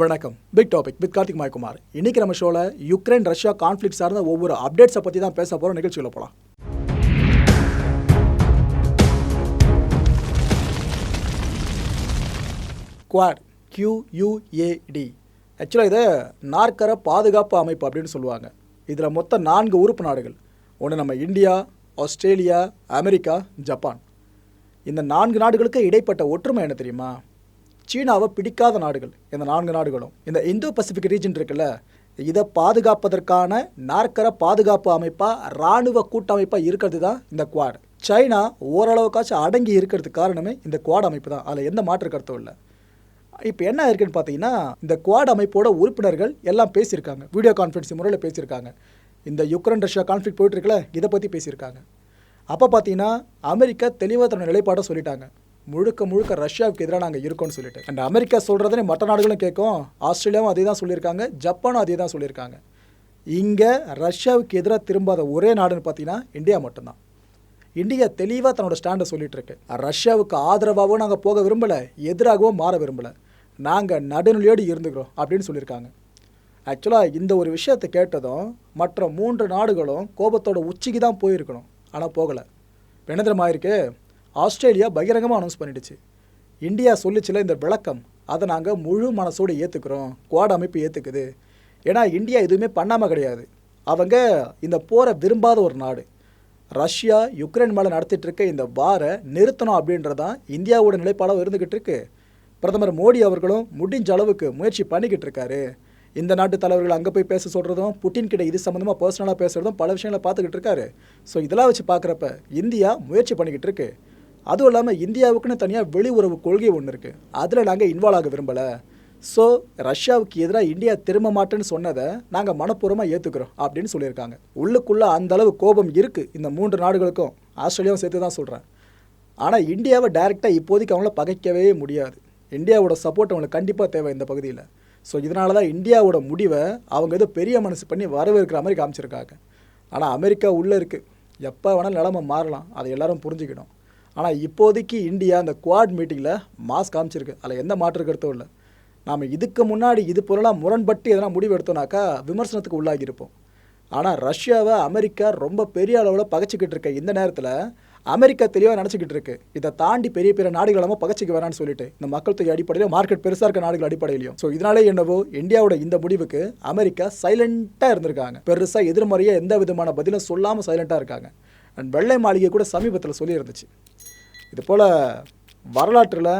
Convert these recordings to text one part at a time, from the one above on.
வணக்கம். Big topic with Karthik Maikumar இன்னைக்கு நம்ம ஷோவில் யுக்ரைன் ரஷ்யா கான்ஃப்ளிக் சார்ந்த ஒவ்வொரு அப்டேட்ஸை பற்றி தான் பேச போகிறோம் நிகழ்ச்சியில் போகலாம் குவாட் கியூயூஏடி ஆக்சுவலாக இதை நாற்கர பாதுகாப்பு அமைப்பு அப்படின்னு சொல்லுவாங்க. இதில் மொத்தம் நான்கு உறுப்பு நாடுகள். ஒன்று நம்ம இந்தியா ஆஸ்திரேலியா அமெரிக்கா ஜப்பான். இந்த நான்கு நாடுகளுக்கு இடைப்பட்ட ஒற்றுமை என்ன தெரியுமா? சீனாவை பிடிக்காத நாடுகள் இந்த நான்கு நாடுகளும். இந்த இந்தோ பசிபிக் ரீஜன் இருக்குல்ல இதை பாதுகாப்பதற்கான நாற்கர பாதுகாப்பு அமைப்பாக இராணுவ கூட்டமைப்பாக இருக்கிறது தான் இந்த குவாட். சைனா ஓரளவுக்காச்சும் அடங்கி இருக்கிறதுக்கு காரணமே இந்த குவாட் அமைப்பு தான். அதில் எந்த மாற்று கருத்தும் இல்லை. இப்போ என்ன இருக்குன்னு பார்த்தீங்கன்னா இந்த குவாட் அமைப்போட உறுப்பினர்கள் எல்லாம் பேசியிருக்காங்க. வீடியோ கான்ஃபரன்ஸ் முறையில் பேசியிருக்காங்க. இந்த யுக்ரைன் ரஷ்யா கான்ஃப்ளிக் போயிட்டுருக்குல்ல இதை பற்றி பேசியிருக்காங்க. அப்போ பார்த்தீங்கன்னா அமெரிக்கா தெளிவாக தன்னோட நிலைப்பாடை சொல்லிட்டாங்க. முழுக்க முழுக்க ரஷ்யாவுக்கு எதிராக நாங்கள் இருக்கோம்னு சொல்லிட்டு. அண்ட் அமெரிக்கா சொல்கிறதுனே மற்ற நாடுகளும் கேட்கும். ஆஸ்திரேலியாவும் அதே தான் சொல்லியிருக்காங்க. ஜப்பானும் அதே தான் சொல்லியிருக்காங்க. இங்கே ரஷ்யாவுக்கு எதிராக திரும்பாத ஒரே நாடுன்னு பார்த்தீங்கன்னா இந்தியா மட்டும்தான். இந்தியா தெளிவாக தன்னோட ஸ்டாண்டை சொல்லிட்டு இருக்கு. ரஷ்யாவுக்கு ஆதரவாகவும் நாங்கள் போக விரும்பலை எதிராகவும் மாற விரும்பலை. நாங்கள் நடுநிலையோடு இருந்துக்கிறோம் அப்படின்னு சொல்லியிருக்காங்க. ஆக்சுவலாக இந்த ஒரு விஷயத்தை கேட்டதும் மற்ற மூன்று நாடுகளும் கோபத்தோட உச்சிக்கு தான் போயிருக்கணும். ஆனால் போகலை. வினந்திரமாக இருக்கு ஆஸ்திரேலியா பகிரங்கமாக அனௌன்ஸ் பண்ணிடுச்சு. இந்தியா சொல்லிச்சில இந்த விளக்கம். அதை நாங்கள் முழு மனசோடு ஏற்றுக்கிறோம் குவாட் அமைப்பு ஏற்றுக்குது ஏன்னா இந்தியா எதுவுமே பண்ணாமல் கிடையாது. அவங்க இந்த போரை விரும்பாத ஒரு நாடு. ரஷ்யா யுக்ரைன் மேலே நடத்திட்டு இருக்க இந்த வாரை நிறுத்தணும் அப்படின்றதான் இந்தியாவோட நிலைப்பாடாக இருந்துக்கிட்டு இருக்கு. பிரதமர் மோடி அவர்களும் முடிஞ்ச அளவுக்கு முயற்சி பண்ணிக்கிட்டு இருக்காரு. இந்த நாட்டு தலைவர்கள் அங்கே போய் பேச சொல்கிறதும் புட்டின் கிட்ட இது சம்மந்தமாக பர்சனலாக பேசுகிறதும் பல விஷயங்களை பார்த்துக்கிட்டு இருக்காரு. ஸோ இதெல்லாம் வச்சு பார்க்குறப்ப இந்தியா முயற்சி பண்ணிக்கிட்டு இருக்கு. அதுவும் இல்லாமல் இந்தியாவுக்குன்னு தனியாக வெளியுறவு கொள்கை ஒன்று இருக்குது அதில் நாங்கள் இன்வால்வ் ஆக விரும்பலை. ஸோ ரஷ்யாவுக்கு எதிராக இந்தியா திரும்ப மாட்டேன்னு சொன்னதை நாங்கள் மனப்பூர்வமாக ஏற்றுக்கிறோம் அப்படின்னு சொல்லியிருக்காங்க. உள்ளுக்குள்ளே அந்த அளவு கோபம் இருக்குது இந்த மூன்று நாடுகளுக்கும். ஆஸ்திரேலியாவும் சேர்த்து தான் சொல்கிறேன் ஆனால் இந்தியாவை டைரெக்டாக இப்போதைக்கு அவங்கள பகைக்கவே முடியாது. இந்தியாவோட சப்போர்ட் அவங்களுக்கு கண்டிப்பாக தேவை இந்த பகுதியில். ஸோ இதனால தான் இந்தியாவோட முடிவை அவங்க ஏதோ பெரிய மனசு பண்ணி வரவேற்கிற மாதிரி காமிச்சிருக்காங்க. ஆனால் அமெரிக்கா உள்ளே இருக்குது எப்போ வேணாலும் நிலமை மாறலாம். அதை எல்லாரும் புரிஞ்சுக்கணும். ஆனால் இப்போதைக்கு இந்தியா அந்த குவாட் மீட்டிங்கில் மாஸ் காமிச்சிருக்கு. அதில் எந்த மாற்று கருத்தும் இல்லை. நாம் இதுக்கு முன்னாடி இது போலலாம் முரண்பட்டு எதனா முடிவு எடுத்தோம்னாக்கா விமர்சனத்துக்கு உள்ளாகியிருப்போம் ஆனால் ரஷ்யாவை அமெரிக்கா ரொம்ப பெரிய அளவில் பகைச்சிக்கிட்டு இருக்க. இந்த நேரத்தில் அமெரிக்கா தெளிவாக நினச்சிக்கிட்டு இருக்கு. இதை தாண்டி பெரிய பெரிய நாடுகளமாக பகச்சிக்க வேணான்னு சொல்லிட்டு. இந்த மக்கள் தொகை அடிப்படையிலும் மார்க்கெட் பெருசாக இருக்க நாடுகள் அடிப்படையிலையும் ஸோ இதனாலே என்னவோ இந்தியாவோட இந்த முடிவுக்கு அமெரிக்கா சைலண்ட்டாக இருந்திருக்காங்க. பெருசாக எதிர்மறையாக எந்த விதமான பதிலும் சொல்லாமல் சைலண்ட்டாக இருக்காங்க. அண்ட் வெள்ளை மாளிகை கூட சமீபத்தில் சொல்லியிருந்துச்சு. இது போல் வரலாற்றில்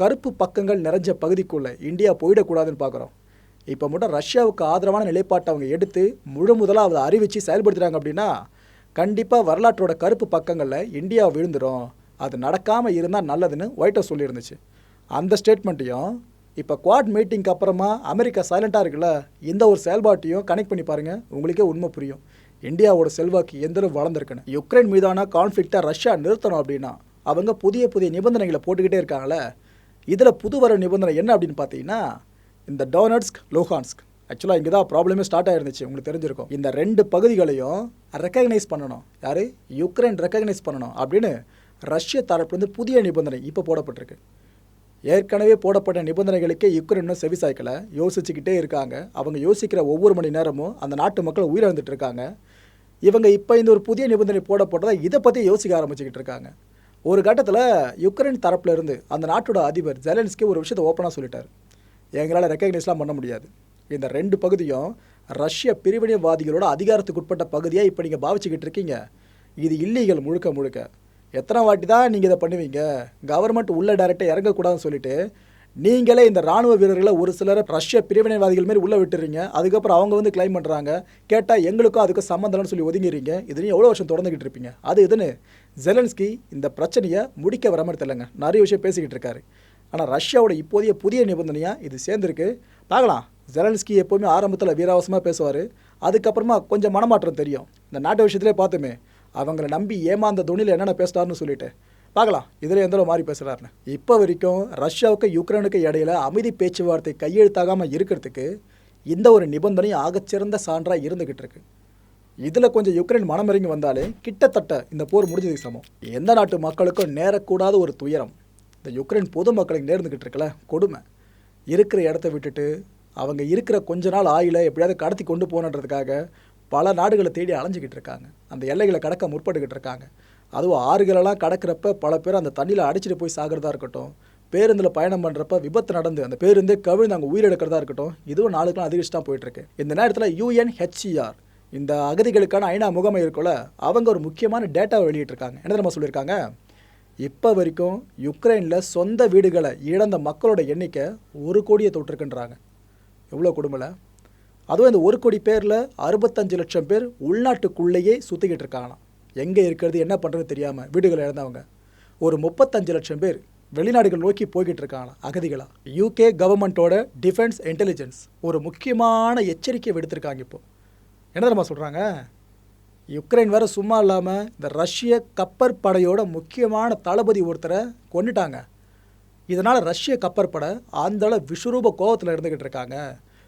கருப்பு பக்கங்கள் நிறைஞ்ச பகுதிக்குள்ளே இந்தியா போயிடக்கூடாதுன்னு பார்க்குறோம் இப்போ மட்டும் ரஷ்யாவுக்கு ஆதரவான நிலைப்பாட்டை அவங்க எடுத்து முழு முதலாக அதை அறிவித்து செயல்படுத்துகிறாங்க அப்படின்னா கண்டிப்பாக வரலாற்றோட கருப்பு பக்கங்களில் இந்தியா விழுந்துடும் அது நடக்காமல் இருந்தால் நல்லதுன்னு ஒயிட் ஹவுஸ் சொல்லியிருந்துச்சு. அந்த ஸ்டேட்மெண்ட்டையும் இப்போ குவாட் மீட்டிங்க்கு அப்புறமா அமெரிக்கா சைலண்ட்டாக இருக்குல்ல இந்த ஒரு செயல்பாட்டையும் கனெக்ட் பண்ணி பாருங்கள் உங்களுக்கே உண்மை புரியும். இந்தியாவோட செல்வாக்கு எந்தளவு வளர்ந்துருக்குன்னு. யுக்ரைன் மீதான கான்ஃப்ளிக்டை ரஷ்யா நிறுத்தணும் அப்படின்னா அவங்க புதிய புதிய நிபந்தனைகளை போட்டுக்கிட்டே இருக்காங்களே இதில் புது வர நிபந்தனை என்ன அப்படின்னு பார்த்தீங்கன்னா இந்த டோனட்ஸ்க் லோஹான்ஸ்க் ஆக்சுவலாக இங்கே தான் ப்ராப்ளமே ஸ்டார்ட் ஆயிருந்துச்சு உங்களுக்கு தெரிஞ்சிருக்கும். இந்த ரெண்டு பகுதிகளையும் ரெக்கக்னைஸ் பண்ணணும். யார்? யுக்ரைன் ரெக்கக்னைஸ் பண்ணணும் அப்படின்னு ரஷ்ய தரப்புலேருந்து புதிய நிபந்தனை இப்போ போடப்பட்டிருக்கு. ஏற்கனவே போடப்பட்ட நிபந்தனைகளுக்கே யுக்ரைனும் செவிசாய்க்கலை. யோசிச்சுக்கிட்டே இருக்காங்க. அவங்க யோசிக்கிற ஒவ்வொரு மணி நேரமும் அந்த நாட்டு மக்கள் உயிரிழந்துட்டு இருக்காங்க. இவங்க இப்போ இந்த ஒரு புதிய நிபந்தனை போடப்பட்டதை இதை பற்றி யோசிக்க ஆரம்பிச்சுக்கிட்டு இருக்காங்க. ஒரு கட்டத்தில் யுக்ரைன் தரப்புல இருந்து அந்த நாட்டோட அதிபர் ஜெலன்ஸ்கி ஒரு விஷயத்தை ஓப்பனாக சொல்லிட்டார். எங்களால் ரெக்கக்னைஸ்லாம் பண்ண முடியாது. இந்த ரெண்டு பகுதியும் ரஷ்ய பிரிவினைவாதிகளோட அதிகாரத்துக்கு உட்பட்ட பகுதியாக இப்போ நீங்கள் பாவிச்சுக்கிட்டு இருக்கீங்க. இது இல்லீகல் முழுக்க முழுக்க. எத்தனை வாட்டி தான் நீங்கள் இதை பண்ணுவீங்க? கவர்மெண்ட் உள்ள டேரெக்டாக இறங்கக்கூடாதுன்னு சொல்லிட்டு நீங்களே இந்த ராணுவ வீரர்களை ஒரு சிலர் ரஷ்ய பிரிவினைவாதிகள் மாரி உள்ளே விட்டுறீங்க. அதுக்கப்புறம் அவங்க வந்து கிளைம் பண்ணுறாங்க கேட்டால் எங்களுக்கும் அதுக்கு சம்மந்தம்னு சொல்லி ஒதுங்கிறீங்க. இதுலையும் எவ்வளோ வருஷம் தொடர்ந்துக்கிட்டு இருப்பீங்க. அது இதுன்னு ஜெலன்ஸ்கி இந்த பிரச்சனையை முடிக்க வர மாதிரி தெரியலங்க நிறைய விஷயம் பேசிக்கிட்டு இருக்காரு. ஆனால் ரஷ்யாவோட இப்போதைய புதிய நிபந்தனையாக இது சேர்ந்துருக்கு. பார்க்கலாம். ஜெலன்ஸ்கி எப்போவுமே ஆரம்பத்தில் வீராவசமாக பேசுவார். அதுக்கப்புறமா கொஞ்சம் மனமாற்றம் தெரியும். இந்த நாட்டு விஷயத்திலே பார்த்துமே. அவங்கள நம்பி ஏமாந்த துணியில் என்னென்ன பேசுகிறாருன்னு சொல்லிட்டு. பார்க்கலாம். இதில் எந்த மாதிரி மாறி பேசுகிறாருன்னு இப்போ வரைக்கும் ரஷ்யாவுக்கு யுக்ரைனுக்கு இடையில அமைதி பேச்சுவார்த்தை கையெழுத்தாகாமல் இருக்கிறதுக்கு இந்த ஒரு நிபந்தனை ஆகச்சிறந்த சான்றாக இருந்துக்கிட்டு இருக்கு. இதில் கொஞ்சம் யுக்ரைன் மனமிறங்கி வந்தாலே கிட்டத்தட்ட இந்த போர் முடிஞ்சதுக்கு சமம். எந்த நாட்டு மக்களுக்கும் நேரக்கூடாத ஒரு துயரம். இந்த யுக்ரைன் பொதுமக்களுக்கு நேர்ந்துக்கிட்டு இருக்கல கொடுமை. இருக்கிற இடத்த விட்டுட்டு அவங்க இருக்கிற கொஞ்ச நாள் ஆயில எப்படியாவது கடத்தி கொண்டு போகணுன்றதுக்காக பல நாடுகளை தேடி அலைஞ்சிக்கிட்டு இருக்காங்க. அந்த எல்லைகளை கடக்க முற்பட்டுக்கிட்டு இருக்காங்க. அதுவும் ஆறுகளெல்லாம் கடக்கிறப்ப பல பேர் அந்த தண்ணியில் அடிச்சிட்டு போய் சாகிறதா இருக்கட்டும் பேருந்தில் பயணம் பண்ணுறப்ப விபத்து நடந்து அந்த பேருந்தே கவிழ்ந்து அங்கே உயிரிழக்கிறதா இருக்கட்டும் இதுவும் நாளுக்கெல்லாம் அதிகரிச்சுதான் போயிட்டுருக்கு. இந்த நேரத்தில் யுஎன்ஹெச்சிஆர் இந்த அகதிகளுக்கான ஐநா முகமை இருக்குல்ல அவங்க ஒரு முக்கியமான டேட்டாவை வெளியிட்டிருக்காங்க. என்ன நம்ம சொல்லியிருக்காங்க? இப்போ வரைக்கும் யுக்ரைனில் சொந்த வீடுகளை இழந்த மக்களோட எண்ணிக்கை ஒரு கோடியை தொட்டிருக்குன்றாங்க. எவ்வளோ குடும்பல அதுவும் இந்த ஒரு கோடி பேரில் அறுபத்தஞ்சு லட்சம் பேர் உள்நாட்டுக்குள்ளேயே சுற்றிக்கிட்டு இருக்காங்களாம். எங்கே இருக்கிறது என்ன பண்ணுறது தெரியாமல் வீடுகளை இழந்தவங்க. ஒரு முப்பத்தஞ்சு லட்சம் பேர் வெளிநாடுகள் நோக்கி போய்கிட்டு இருக்காங்க அகதிகளாக யூகே கவர்மெண்ட்டோட டிஃபென்ஸ் இன்டெலிஜென்ஸ் ஒரு முக்கியமான எச்சரிக்கை விடுத்திருக்காங்க இப்போ. என்ன தெரியுமா சொல்கிறாங்க யுக்ரைன் வேறு சும்மா இல்லாமல் இந்த ரஷ்ய கப்பற்படையோட முக்கியமான தளபதி ஒருத்தரை கொண்டுட்டாங்க இதனால் ரஷ்ய கப்பற்படை அந்த விஸ்வரூப கோபத்தில் இருந்துக்கிட்டு இருக்காங்க.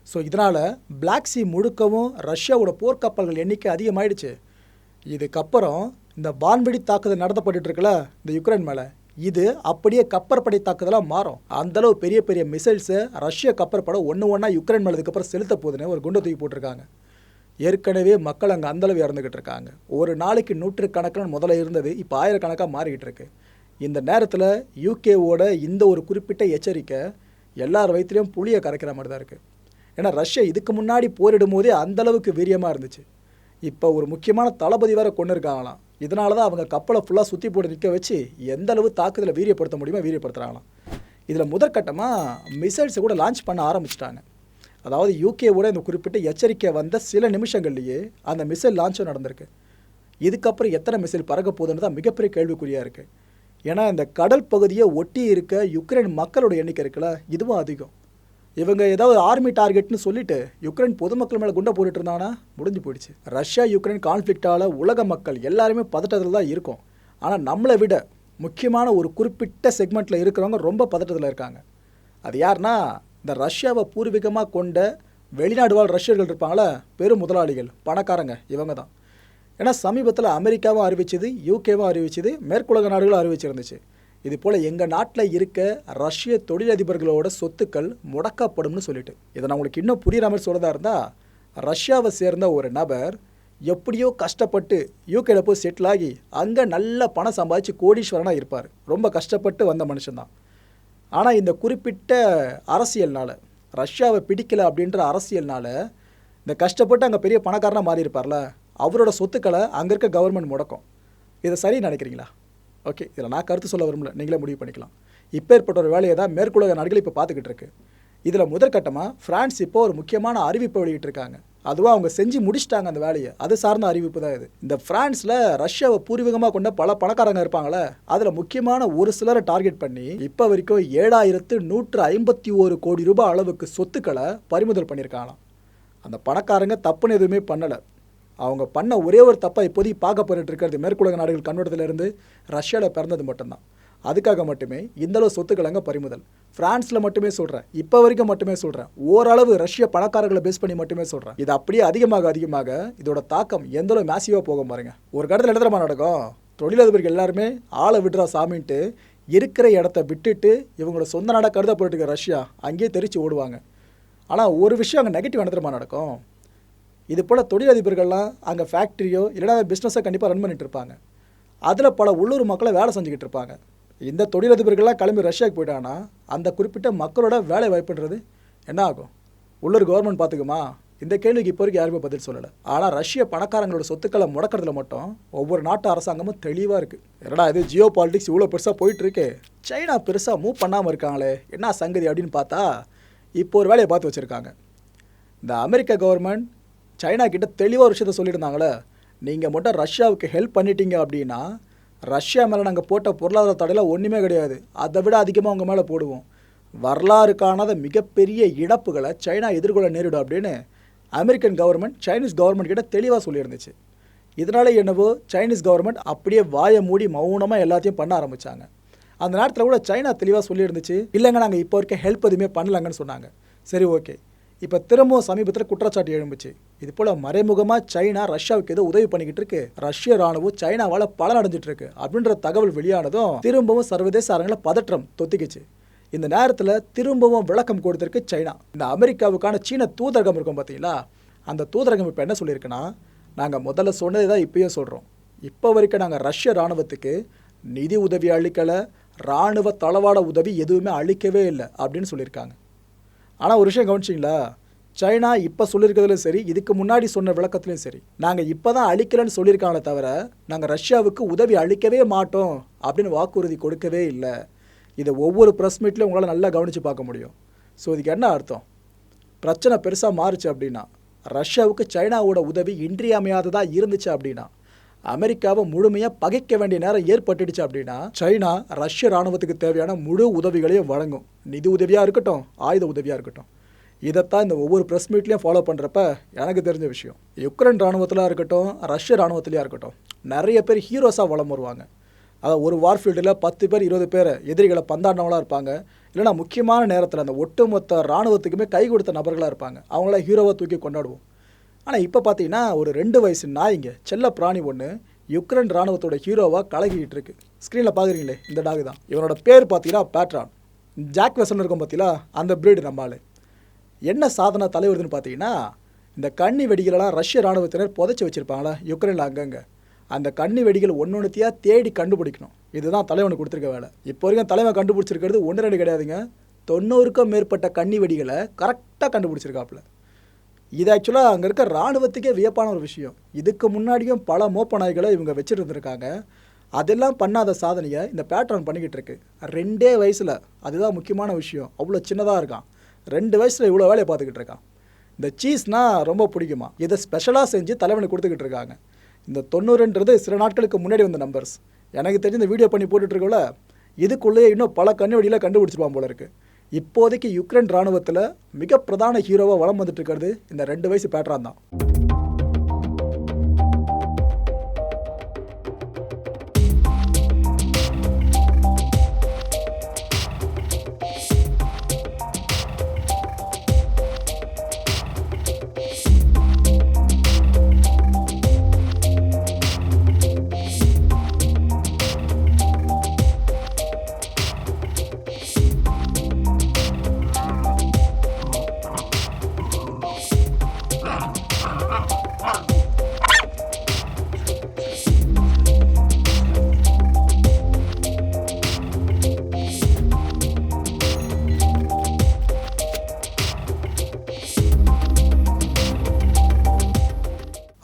ஸோ இதனால் பிளாக் சி முழுக்கவும் ரஷ்யாவோட போர்க்கப்பல்கள் எண்ணிக்கை அதிகமாயிடுச்சு. இதுக்கப்புறம் இந்த வான்வெடி தாக்குதல் நடத்தப்பட்டுட்டு இருக்குல்ல இந்த யுக்ரைன் மேலே. இது அப்படியே கப்பற்படை தாக்குதலாக மாறும். அந்த அளவு பெரிய பெரிய மிசைல்ஸை ரஷ்ய கப்பற்படை ஒன்று ஒன்றா யுக்ரைன் மேலே இதுக்கப்புறம் செலுத்த போதுன்னு ஒரு குண்டை தூக்கி போட்டிருக்காங்க. ஏற்கனவே மக்கள் அங்கே அந்தளவு இறந்துக்கிட்டு இருக்காங்க. ஒரு நாளைக்கு நூற்றுக்கணக்கில் முதல்ல இருந்தது இப்போ ஆயிரக்கணக்காக மாறிக்கிட்டு இருக்கு. இந்த நேரத்தில் யூகேவோட இந்த ஒரு குறிப்பிட்ட எச்சரிக்கை எல்லார் வயிற்றுலையும் புளியை கரைக்கிற மாதிரி தான் இருக்குது ஏன்னா ரஷ்யா இதுக்கு முன்னாடி போரிடும் போதே அந்தளவுக்கு வீரியமாக இருந்துச்சு. இப்போ ஒரு முக்கியமான தளபதி வேற கொண்டு இருக்காங்களாம் இதனால தான் அவங்க கப்பலை ஃபுல்லாக சுற்றி போட்டு நிற்க வச்சு எந்த அளவு தாக்குதலை வீரியப்படுத்த முடியுமோ வீரியப்படுத்துகிறாங்களாம் இதில் முதற்கட்டமாக மிசைல்ஸை கூட லான்ச் பண்ண ஆரம்பிச்சிட்டாங்க. அதாவது யூகேவோட இந்த குறிப்பிட்ட எச்சரிக்கை வந்த சில நிமிஷங்கள்லேயே அந்த மிசைல் லான்ச்சும் நடந்திருக்கு. இதுக்கப்புறம் எத்தனை மிசைல் பறக்க போகுதுன்னு தான் மிகப்பெரிய கேள்விக்குறியாக இருக்குது ஏன்னா இந்த கடல் பகுதியை ஒட்டி இருக்க யுக்ரைன் மக்களோட எண்ணிக்கை இருக்குல்ல இதுவும் அதிகம். இவங்க ஏதாவது ஆர்மி டார்கெட்னு சொல்லிட்டு யுக்ரைன் பொதுமக்கள் மேலே குண்டை போட்டுட்டு இருந்தாங்கன்னா முடிஞ்சு போயிடுச்சு. ரஷ்யா யுக்ரைன் கான்ஃப்ளிக்டால உலக மக்கள் எல்லாருமே பதட்டத்தில் தான் இருக்கும். ஆனால் நம்மளை விட முக்கியமான ஒரு குறிப்பிட்ட செக்மெண்ட்டில் இருக்கிறவங்க ரொம்ப பதட்டத்தில் இருக்காங்க. அது யாருன்னா இந்த ரஷ்யாவை பூர்வீகமாக கொண்ட வெளிநாடு வாழ் ரஷ்யர்கள் இருப்பாங்களே பெரும் முதலாளிகள் பணக்காரங்க இவங்க தான். ஏன்னா சமீபத்தில் அமெரிக்காவும் அறிவிச்சது யூகேவும் அறிவிச்சது மேற்குலக நாடுகளும் அறிவிச்சிருந்துச்சு. இது போல் எங்கள் நாட்டில் இருக்க ரஷ்ய தொழிலதிபர்களோட சொத்துக்கள் முடக்கப்படும்னு சொல்லிட்டு. இதை நான் உங்களுக்கு இன்னும் புரியுற மாதிரி சொல்கிறதா இருந்தால் ரஷ்யாவை சேர்ந்த ஒரு நபர் எப்படியோ கஷ்டப்பட்டு யூகேல போய் செட்டில் ஆகி அங்கே நல்ல பணம் சம்பாதிச்சு கோடீஸ்வரனாக இருப்பார். ரொம்ப கஷ்டப்பட்டு வந்த மனுஷன்தான் ஆனால் இந்த குறிப்பிட்ட அரசியல்னால் ரஷ்யாவை பிடிக்கல அப்படின்ற அரசியல்னால் இந்த கஷ்டப்பட்டு அங்கே பெரிய பணக்காரனாக மாறி இருப்பார்ல அவரோட சொத்துக்களை அங்கே இருக்க கவர்மெண்ட் முடக்கும். இதை சரி நினைக்கிறீங்களா? ஓகே இதில் நான் கருத்து சொல்ல விரும்பல. நீங்களே முடிவு பண்ணிக்கலாம். இப்போ ஏற்பட்ட ஒரு வேலையை தான் மேற்குலக நாடுகள் இப்போ பார்த்துக்கிட்டு இருக்கு. இதில் முதற்கட்டமாக ஃப்ரான்ஸ் இப்போ ஒரு முக்கியமான அறிவிப்பை வெளியிட்டிருக்காங்க. அதுவும் அவங்க செஞ்சு முடிச்சிட்டாங்க அந்த வேலையை. அது சார்ந்த அறிவிப்பு தான் இது. இந்த ஃப்ரான்ஸில் ரஷ்யாவை பூர்வீகமாக கொண்ட பல பணக்காரங்க இருப்பாங்களே அதில் முக்கியமான ஒரு சிலரை டார்கெட் பண்ணி இப்போ வரைக்கும் ஏழாயிரத்து நூற்று ஐம்பத்தி ஒரு கோடி ரூபாய் அளவுக்கு சொத்துக்களை பறிமுதல் பண்ணியிருக்காங்களாம். அந்த பணக்காரங்க தப்புன்னு எதுவுமே பண்ணலை. அவங்க பண்ண ஒரே ஒரு தப்பாக இப்போதைக்கு பார்க்கப்பட்டு இருக்கிறது மேற்குலக நாடுகள் கண்ணோட்டத்திலிருந்து ரஷ்யாவில் பிறந்தது மட்டும்தான். அதுக்காக மட்டுமே இந்தளவு சொத்துக்களங்க சொத்துக்கள் அங்கே பறிமுதல். பிரான்ஸில் மட்டுமே சொல்கிறேன் இப்போ வரைக்கும் மட்டுமே சொல்கிறேன் ஓரளவு ரஷ்ய பணக்காரர்களை பேஸ் பண்ணி மட்டுமே சொல்கிறேன் இது அப்படியே அதிகமாக அதிகமாக இதோட தாக்கம் எந்த அளவு மேசிவாக போகும் பாருங்க. ஒரு கடத்தில் இடத்துல நடக்கும்? தொழிலதிபர்கள் எல்லாருமே ஆளை விடுறா சாமின்ட்டு இருக்கிற இடத்த விட்டுட்டு இவங்களோட சொந்த நாடாக கருதப்பட்டு இருக்க ரஷ்யா அங்கேயே தெரிச்சு ஓடுவாங்க. ஆனால் ஒரு விஷயம் அங்கே நெகட்டிவ் என்ன நடக்கும்? இது போல் தொழிலதிபர்கள்லாம் அங்கே ஃபேக்ட்ரியோ இல்லைனா பிஸ்னஸை கண்டிப்பாக ரன் பண்ணிகிட்டு இருப்பாங்க. அதில் பல உள்ளூர் மக்களை வேலை செஞ்சுக்கிட்டு இருப்பாங்க. இந்த தொழிலதிபர்கள்லாம் கிளம்பி ரஷ்யாவுக்கு போயிட்டாங்கன்னா அந்த குறிப்பிட்ட மக்களோட வேலை வாய்ப்புன்றது என்ன ஆகும்? உள்ளூர் கவர்மெண்ட் பார்த்துக்குமா இந்த கேள்விக்கு இப்போ வரைக்கும் யாருமே பதில் சொல்லலை. ஆனால் ரஷ்ய பணக்காரங்களோட சொத்துக்களை முடக்கிறதுல மட்டும் ஒவ்வொரு நாட்டு அரசாங்கமும் தெளிவாக இருக்குது என்னடா இது ஜியோ பாலிட்டிக்ஸ் இவ்வளோ பெருசாக போயிட்டுருக்கு? சைனா பெருசாக மூவ் பண்ணாமல் இருக்காங்களே என்ன சங்கதி அப்படின்னு பார்த்தா இப்போ ஒரு வேலையை பார்த்து வச்சுருக்காங்க. இந்த அமெரிக்க கவர்மெண்ட் சைனா கிட்ட தெளிவாக ஒரு விஷயத்த சொல்லியிருந்தாங்களே நீங்கள் மட்டும் ரஷ்யாவுக்கு ஹெல்ப் பண்ணிட்டீங்க அப்படின்னா ரஷ்யா மேலே நாங்கள் போட்ட பொருளாதார தடையில் ஒன்றுமே கிடையாது. அதை விட அதிகமாக உங்கள் மேலே போடுவோம். வரலாறு காணாத மிகப்பெரிய இழப்புகளை சைனா எதிர்கொள்ள நேரிடும் அப்படின்னு அமெரிக்கன் கவர்மெண்ட் சைனீஸ் கவர்மெண்ட் கிட்ட தெளிவாக சொல்லியிருந்துச்சு. இதனால் என்னவோ சைனீஸ் கவர்மெண்ட் அப்படியே வாயை மூடி மௌனமாக எல்லாத்தையும் பண்ண ஆரம்பித்தாங்க அந்த நேரத்தில் கூட சைனா தெளிவாக சொல்லியிருந்துச்சு இல்லைங்க நாங்கள் இப்போ இருக்க ஹெல்ப் எதுவுமே பண்ணலங்கன்னு சொன்னாங்க. சரி ஓகே இப்போ திரும்பவும் சமீபத்தில் குற்றச்சாட்டு எழும்புச்சு. இது போல் மறைமுகமாக சைனா ரஷ்யாவுக்கு ஏதோ உதவி பண்ணிக்கிட்டு இருக்கு. ரஷ்ய ராணுவம் சைனாவால் பலன் அடைஞ்சிட்டு இருக்கு. அப்படின்ற தகவல் வெளியானதும் திரும்பவும் சர்வதேச அரங்கில் பதற்றம் தொத்திக்கிச்சு. இந்த நேரத்தில் திரும்பவும் விளக்கம் கொடுத்திருக்கு சைனா. இந்த அமெரிக்காவுக்கான சீன தூதரகம் இருக்கும் பார்த்தீங்களா அந்த தூதரகம் இப்போ என்ன சொல்லியிருக்குன்னா நாங்கள் முதல்ல சொன்னதை தான் இப்பயும் சொல்கிறோம் இப்போ வரைக்கும் நாங்கள் ரஷ்ய இராணுவத்துக்கு நிதி உதவி அளிக்கலை இராணுவ தளவாட உதவி எதுவுமே அளிக்கவே இல்லை அப்படின்னு சொல்லியிருக்காங்க. ஆனால் ஒரு விஷயம் கவனிச்சிங்களா? சைனா இப்போ சொல்லியிருக்கிறதுலையும் சரி இதுக்கு முன்னாடி சொன்ன விளக்கத்துலையும் சரி நாங்கள் இப்போ தான் அழிக்கலைன்னு சொல்லியிருக்காங்களே தவிர நாங்கள் ரஷ்யாவுக்கு உதவி அளிக்கவே மாட்டோம் அப்படின்னு வாக்குறுதி கொடுக்கவே இல்லை. இதை ஒவ்வொரு ப்ரெஸ் மீட்லையும் உங்களால் நல்லா கவனித்து பார்க்க முடியும். ஸோ இதுக்கு என்ன அர்த்தம்? பிரச்சனை பெருசாக மாறுச்சு அப்படின்னா ரஷ்யாவுக்கு சைனாவோட உதவி இன்றியமையாததாக இருந்துச்சு அப்படின்னா அமெரிக்காவை முழுமையாக பகைக்க வேண்டிய நேரம் ஏற்பட்டுடுச்சு அப்படின்னா சைனா ரஷ்ய ராணுவத்துக்கு தேவையான முழு உதவிகளையும் வழங்கும். நிதி உதவியாக இருக்கட்டும் ஆயுத உதவியாக இருக்கட்டும். இதைத்தான் இந்த ஒவ்வொரு ப்ரெஸ் மீட்லையும் ஃபாலோ பண்ணுறப்ப எனக்கு தெரிஞ்ச விஷயம். யுக்ரைன் இராணுவத்தில் இருக்கட்டும் ரஷ்ய ராணுவத்திலையாக இருக்கட்டும் நிறைய பேர் ஹீரோஸாக வளம் வருவாங்க. அதாவது ஒரு வார்ஃபீல்டில் பத்து பேர் இருபது பேர் எதிரிகளை பந்தாண்டவங்களாக இருப்பாங்க. இல்லைனா முக்கியமான நேரத்தில் அந்த ஒட்டுமொத்த ராணுவத்துக்குமே கை கொடுத்த நபர்களாக இருப்பாங்க. அவங்கள ஹீரோவை தூக்கி கொண்டாடுவோம். ஆனால் இப்போ பார்த்தீங்கன்னா ஒரு ரெண்டு வயசு நாய்ங்க செல்ல பிராணி ஒன்று யுக்ரைன் ராணுவத்தோட ஹீரோவாக கலகிக்கிட்டு இருக்கு. ஸ்க்ரீனில் பார்க்குறீங்களே இந்த டாக் தான். இவனோட பேர் பார்த்தீங்கன்னா பேட்ரான் ஜாக் வெசன் இருக்கும் பார்த்தீங்களா அந்த பிரீடு நம்மால் என்ன சாதனை தலைவருதுன்னு பார்த்தீங்கன்னா இந்த கன்னி வெடிகளெல்லாம் ரஷ்ய இராணுவத்தினர் புதைச்சி வச்சுருப்பாங்களா யுக்ரைனில் அங்கங்கே. அந்த கன்னி வெடிகள் ஒன்று ஒன்றுத்தையாக தேடி கண்டுபிடிக்கணும். இதுதான் தலைவனுக்கு கொடுத்துருக்க வேலை. இப்போ வரைக்கும் தலைவன் கண்டுபிடிச்சிருக்கிறது ஒன்று ரெண்டு கிடையாதுங்க. தொண்ணூறுக்கும் மேற்பட்ட கண்ணி வெடிகளை கரெக்டாக கண்டுபிடிச்சிருக்காப்புல. இது ஆக்சுவலாக அங்கே இருக்க இராணுவத்துக்கே வியப்பான ஒரு விஷயம். இதுக்கு முன்னாடியும் பல மோப்ப நாய்களை இவங்க வச்சுருந்துருக்காங்க. அதெல்லாம் பண்ணாத சாதனையை இந்த பேட்டர்ன் பண்ணிக்கிட்டு இருக்கு. ரெண்டே வயசில் அதுதான் முக்கியமான விஷயம். அவ்வளோ சின்னதாக இருக்கான். ரெண்டு வயசில் இவ்வளோ வேலையை பார்த்துக்கிட்டு இருக்கான். இந்த சீஸ்னால் ரொம்ப பிடிக்குமா? இதை ஸ்பெஷலாக செஞ்சு தலைவனுக்கு கொடுத்துக்கிட்டு இருக்காங்க. இந்த தொண்ணூறுன்றது சில நாட்களுக்கு முன்னாடி வந்த நம்பர்ஸ் எனக்கு தெரிஞ்சு இந்த வீடியோ பண்ணி போட்டுட்ருக்கோல இதுக்குள்ளேயே இன்னும் பல கண்ணுவெடியில் கண்டுபிடிச்சிருப்பான் போல இருக்குது இப்போதைக்கு யுக்ரைன் ராணுவத்தில் மிக பிரதான ஹீரோவாக வளம் வந்துட்டு இருக்கிறது இந்த ரெண்டு வயசு பேட்ரான் தான்.